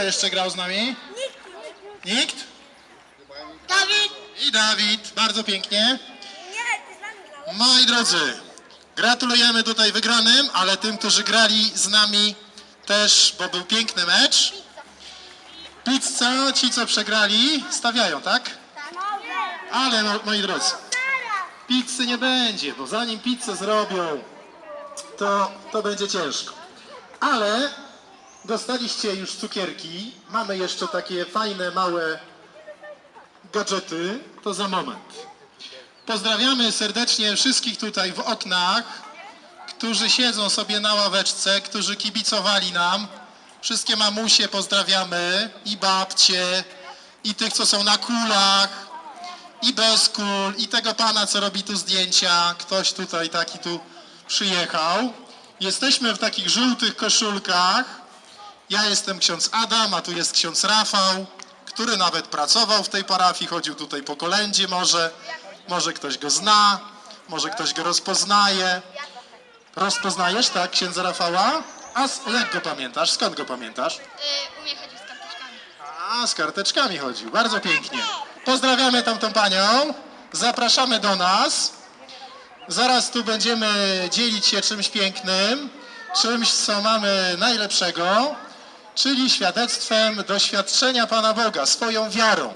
Kto jeszcze grał z nami? Nikt? Dawid! I Dawid, bardzo pięknie. Nie, ty z nami grałeś. Moi drodzy, gratulujemy tutaj wygranym, ale tym, którzy grali z nami też, bo był piękny mecz. Pizza, ci co przegrali, stawiają, tak? Ale no, moi drodzy, pizzy nie będzie, bo zanim pizzę zrobią, to, to będzie ciężko. Ale dostaliście już cukierki, mamy jeszcze takie fajne, małe gadżety, to za moment. Pozdrawiamy serdecznie wszystkich tutaj w oknach, którzy siedzą sobie na ławeczce, którzy kibicowali nam. Wszystkie mamusie pozdrawiamy i babcie, i tych, co są na kulach, i bez kul, i tego pana, co robi tu zdjęcia. Ktoś tutaj taki tu przyjechał. Jesteśmy w takich żółtych koszulkach. Ja jestem ksiądz Adam, a tu jest ksiądz Rafał, który nawet pracował w tej parafii, chodził tutaj po kolędzie może. Może ktoś go zna, może ktoś go rozpoznaje. Rozpoznajesz, tak, księdza Rafała? A s- jak go pamiętasz? Skąd go pamiętasz? Y, umie chodzić z karteczkami. A, z karteczkami chodził. Bardzo pięknie. Pozdrawiamy tamtą panią. Zapraszamy do nas. Zaraz tu będziemy dzielić się czymś pięknym, czymś, co mamy najlepszego, czyli świadectwem doświadczenia Pana Boga, swoją wiarą.